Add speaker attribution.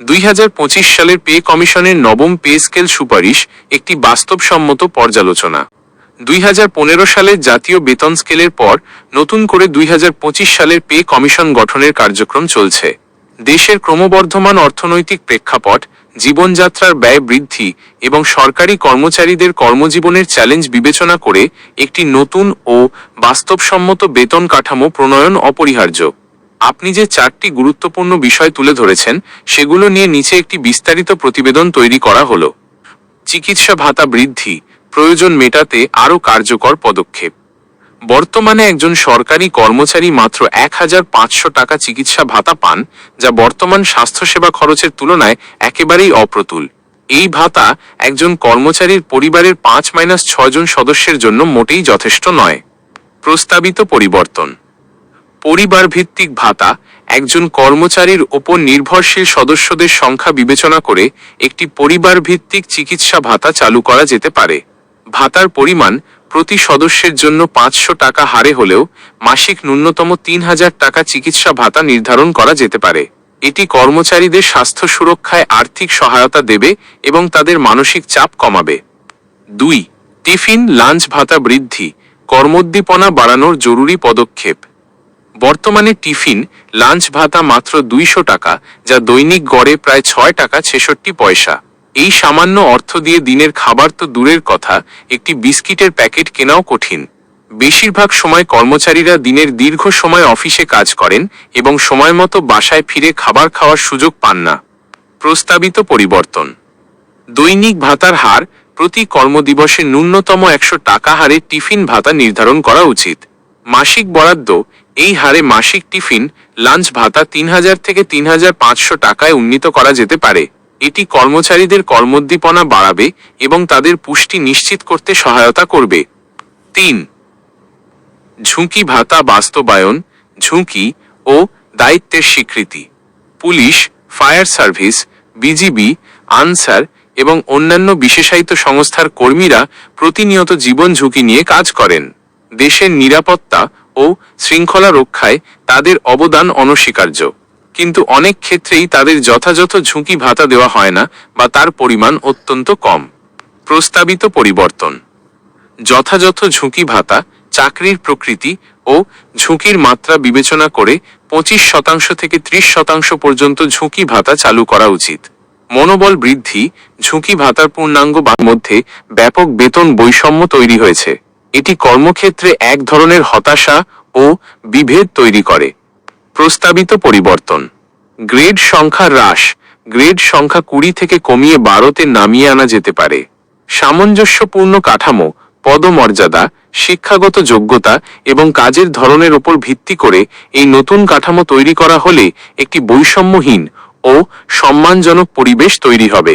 Speaker 1: দুই হাজার পঁচিশ সালের পে কমিশনের নবম পে স্কেল সুপারিশ একটি বাস্তবসম্মত পর্যালোচনা। দুই হাজার সালের জাতীয় বেতন স্কেলের পর নতুন করে দুই হাজার পঁচিশ সালের পে কমিশন গঠনের কার্যক্রম চলছে। দেশের ক্রমবর্ধমান অর্থনৈতিক প্রেক্ষাপট, জীবনযাত্রার ব্যয় বৃদ্ধি এবং সরকারি কর্মচারীদের কর্মজীবনের চ্যালেঞ্জ বিবেচনা করে একটি নতুন ও বাস্তবসম্মত বেতন কাঠামো প্রণয়ন অপরিহার্য। আপনি যে চারটি গুরুত্বপূর্ণ বিষয় তুলে ধরেছেন, সেগুলো নিয়ে নিচে একটি বিস্তারিত প্রতিবেদন তৈরি করা হলো। চিকিৎসা ভাতা বৃদ্ধি, প্রয়োজন মেটাতে আরও কার্যকর পদক্ষেপ। বর্তমানে একজন সরকারি কর্মচারী মাত্র এক হাজার পাঁচশো টাকা চিকিৎসা ভাতা পান, যা বর্তমান স্বাস্থ্যসেবা খরচের তুলনায় একেবারেই অপ্রতুল। এই ভাতা একজন কর্মচারীর পরিবারের পাঁচ মাইনাস ছয়জন সদস্যের জন্য মোটেই যথেষ্ট নয়। প্রস্তাবিত পরিবর্তন। পরিবার ভিত্তিক ভাতা একজন কর্মচারীর ওপর নির্ভরশীল সদস্যদের সংখ্যা বিবেচনা করে একটি পরিবার ভিত্তিক চিকিৎসা ভাতা চালু করা যেতে পারে। ভাতার পরিমাণ প্রতি সদস্যের জন্য পাঁচশো টাকা হারে হলেও মাসিক ন্যূনতম তিন হাজার টাকা চিকিৎসা ভাতা নির্ধারণ করা যেতে পারে। এটি কর্মচারীদের স্বাস্থ্য সুরক্ষায় আর্থিক সহায়তা দেবে এবং তাদের মানসিক চাপ কমাবে। দুই, টিফিন, লাঞ্চ ভাতা বৃদ্ধি। কর্মোদ্দীপনা বাড়ানোর জরুরি পদক্ষেপ। বর্তমানে টিফিন, লাঞ্চ ভাতা মাত্র দুইশো টাকা, যা দৈনিক গড়ে প্রায় ছয় টাকা ছেষট্টি পয়সা। এই সামান্য অর্থ দিয়ে দিনের খাবার তো দূরের কথা, একটি বিস্কিটের প্যাকেট কেনাও কঠিন। বেশিরভাগ সময় কর্মচারীরা দিনের দীর্ঘ সময় অফিসে কাজ করেন এবং সময় মতো বাসায় ফিরে খাবার খাওয়ার সুযোগ পান না। প্রস্তাবিত পরিবর্তন। দৈনিক ভাতার হার প্রতি কর্মদিবসে ন্যূনতম একশো টাকা হারে টিফিন ভাতা নির্ধারণ করা উচিত। মাসিক বরাদ্দ এই হারে মাসিক টিফিন, লাঞ্চ ভাতা তিন হাজার থেকে তিন হাজার পাঁচশো টাকায় উন্নীত করা যেতে পারে। এটি কর্মচারীদের কর্মোদ্দীপনা বাড়াবে এবং তাদের পুষ্টি নিশ্চিত করতে সহায়তা করবে। তিন। ঝুঁকি ভাতা বাস্তবায়ন, ঝুঁকি ও দায়িত্বের স্বীকৃতি। Police, fire service, BGB, Ansar এবং অন্যান্য বিশেষায়িত সংস্থার কর্মীরা প্রতিনিয়ত জীবন ঝুঁকি নিয়ে কাজ করেন। দেশের নিরাপত্তা ও শৃঙ্খলা রক্ষায় তাদের অবদান অনস্বীকার্য। কিন্তু অনেক ক্ষেত্রেই তাদের যথাযথ ঝুঁকি ভাতা দেওয়া হয় না বা তার পরিমাণ অত্যন্ত কম। প্রস্তাবিত পরিবর্তন। যথাযথ ঝুঁকি ভাতা, চাকরির প্রকৃতি ও ঝুঁকির মাত্রা বিবেচনা করে পঁচিশ শতাংশ থেকে ত্রিশ শতাংশ পর্যন্ত ঝুঁকি ভাতা চালু করা উচিত। মনোবল বৃদ্ধি, ঝুঁকি ভাতার পূর্ণাঙ্গ মধ্যে ব্যাপক বেতন বৈষম্য তৈরি হয়েছে। এটি কর্মক্ষেত্রে এক ধরনের হতাশা ও বিভেদ তৈরি করে। প্রস্তাবিত পরিবর্তন। গ্রেড সংখ্যা হ্রাস। গ্রেড সংখ্যা কুড়ি থেকে কমিয়ে বারোতে নামিয়ে আনা যেতে পারে। সামঞ্জস্যপূর্ণ কাঠামো, পদমর্যাদা, শিক্ষাগত যোগ্যতা এবং কাজের ধরনের ওপর ভিত্তি করে এই নতুন কাঠামো তৈরি করা হলে একটি বৈষম্যহীন ও সম্মানজনক পরিবেশ তৈরি হবে।